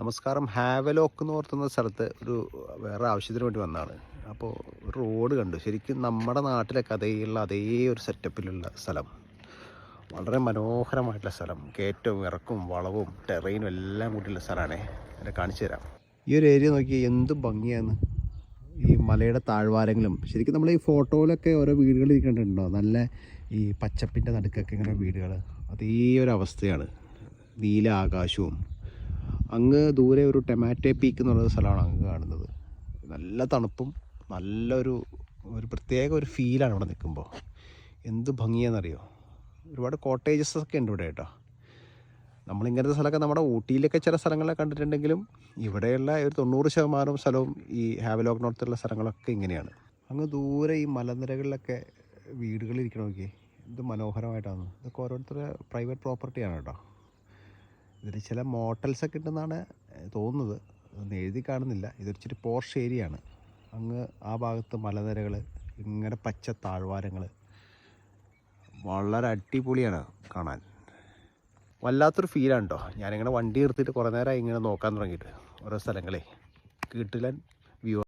നമസ്കാരം. ഹാവലോക്ക് എന്ന് ഓർത്തുന്ന സ്ഥലത്ത് ഒരു വേറെ ആവശ്യത്തിന് വേണ്ടി വന്നതാണ്. അപ്പോൾ റോഡ് കണ്ടു. ശരിക്കും നമ്മുടെ നാട്ടിലെ കഥയുള്ള അതേ ഒരു സെറ്റപ്പിലുള്ള സ്ഥലം. വളരെ മനോഹരമായിട്ടുള്ള സ്ഥലം. കയറ്റവും ഇറക്കും വളവും ടെറൈനും എല്ലാം കൂടിയുള്ള സ്ഥലമാണേ. എന്നെ കാണിച്ചു തരാം. ഈ ഒരു ഏരിയ നോക്കി എന്ത് ഭംഗിയാണ് ഈ മലയുടെ താഴ്വാരങ്ങളും. ശരിക്കും നമ്മൾ ഈ ഫോട്ടോയിലൊക്കെ ഓരോ വീടുകൾ ഇരിക്കേണ്ടതുണ്ടോ? നല്ല ഈ പച്ചപ്പിന്റെ നടുക്കൊക്കെ ഇങ്ങനെ വീടുകൾ അതേ ഒരു അവസ്ഥയാണ്. നീല ആകാശവും അങ്ങ് ദൂരെ ഒരു ടൊമാറ്റോ പീക്ക് എന്നുള്ള സ്ഥലമാണ് അങ്ങ് കാണുന്നത്. നല്ല തണുപ്പും നല്ലൊരു ഒരു പ്രത്യേക ഒരു ഫീലാണ് ഇവിടെ നിൽക്കുമ്പോൾ. എന്ത് ഭംഗിയാണെന്നറിയോ? ഒരുപാട് കോട്ടേജസ് ഒക്കെ ഉണ്ട് ഇവിടെ കേട്ടോ. നമ്മളിങ്ങനത്തെ സ്ഥലമൊക്കെ നമ്മുടെ ഊട്ടിയിലൊക്കെ ചില സ്ഥലങ്ങളെ കണ്ടിട്ടുണ്ടെങ്കിലും ഇവിടെയുള്ള ഒരു തൊണ്ണൂറ് ശതമാനം സ്ഥലവും ഈ ഹാവലോക്ക് നോർത്തുള്ള സ്ഥലങ്ങളൊക്കെ ഇങ്ങനെയാണ്. അങ്ങ് ദൂരെ ഈ മലനിരകളിലൊക്കെ വീടുകളിരിക്കണമൊക്കെ എന്ത് മനോഹരമായിട്ടാണ്. ഇതൊക്കെ ഓരോരുത്തരുടെ പ്രൈവറ്റ് പ്രോപ്പർട്ടിയാണ് കേട്ടോ. ഇതിൽ ചില മോട്ടൽസ് ഒക്കെ ഉണ്ടെന്നാണ് തോന്നുന്നത്. ഒന്നും എഴുതി കാണുന്നില്ല. ഇതൊരു ചെറിയ പോർഷ് ഏരിയയാണ്. അങ്ങ് ആ ഭാഗത്ത് മലനിരകൾ ഇങ്ങനെ പച്ച താഴ്വാരങ്ങൾ വളരെ അടിപൊളിയാണ് കാണാൻ. വല്ലാത്തൊരു ഫീലാണ് കേട്ടോ ഞാനിങ്ങനെ വണ്ടി നിർത്തിയിട്ട് കുറേ നേരമായി ഇങ്ങനെ നോക്കാൻ തുടങ്ങിയിട്ട്. ഓരോ സ്ഥലങ്ങളെ. കിട്ടിലൻ വ്യൂ